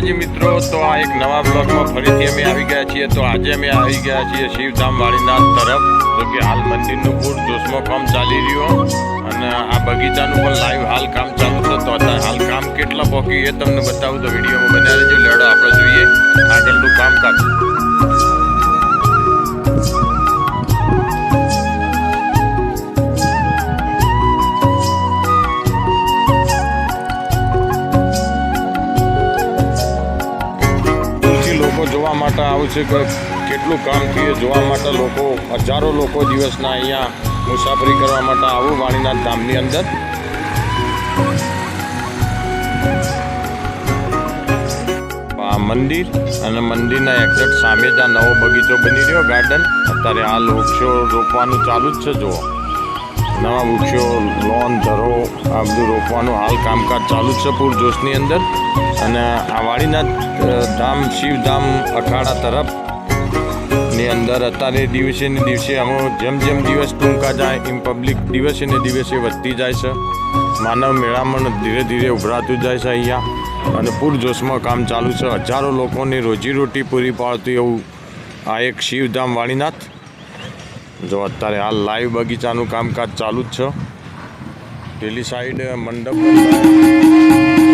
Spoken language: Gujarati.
માતાજી મિત્રો, તો આ એક નવા બ્લોગમાં ફરીથી અમે આવી ગયા છીએ. તો આજે અમે આવી ગયા છીએ શિવધામ વાળીનાથ તરફ. તો કે હાલ મંદિરનું પૂર જોશમાં કામ ચાલી રહ્યું અને આ બગીચાનું પણ લાઈવ હાલ કામ ચાલુ છે તો અત્યારે હાલ કામ કેટલા પોકી એ તમને બતાવું તો વિડીયોમાં બનાવી લેજો લેડો આપણે જોઈએ. લોકો જોવા માટે આવશે કે કેટલું કામ થયું જોવા માટે લોકો, હજારો લોકો દિવસના અહીંયા મુસાફરી કરવા માટે આવું વાણીનાથ ધામની અંદર. આ મંદિર અને મંદિરના એક્ઝેક્ટ સામે જ આ નવો બગીચો બની રહ્યો ગાર્ડન અત્યારે આ વૃક્ષો રોપવાનું ચાલુ જ છે, જુઓ. નવા વૃક્ષો લોન ધરો, આ બધું રોપવાનું હાલ કામકાજ ચાલુ છે પૂરજોશની અંદર. અને આ વાડીના ધામ શિવધામ અખાડા તરફની અંદર અત્યારે દિવસે ને દિવસે અમે જેમ જેમ દિવસ ટૂંકા જાય, એમ પબ્લિક દિવસે ને દિવસે વધતી જાય છે. માનવ મેળામણ ધીરે ધીરે ઉભરાતું જાય છે અહીંયા. અને પૂરજોશમાં કામ ચાલુ છે. હજારો લોકોની રોજીરોટી પૂરી પાડતું એવું આ એક શિવધામ વાણીનાથ જો અત્યારે હાલ લાઈવ બગીચાનું કામકાજ ચાલુ જ છે પેલી સાઈડ મંડપ.